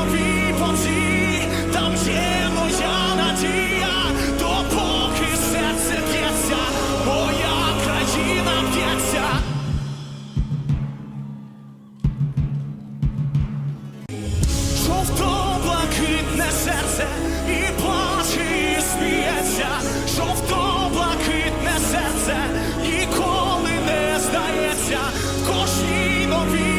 нові події, там. Жовто блакитне серце і плаче, і сміється, жовто блакитне серце ніколи не здається, кожній нові.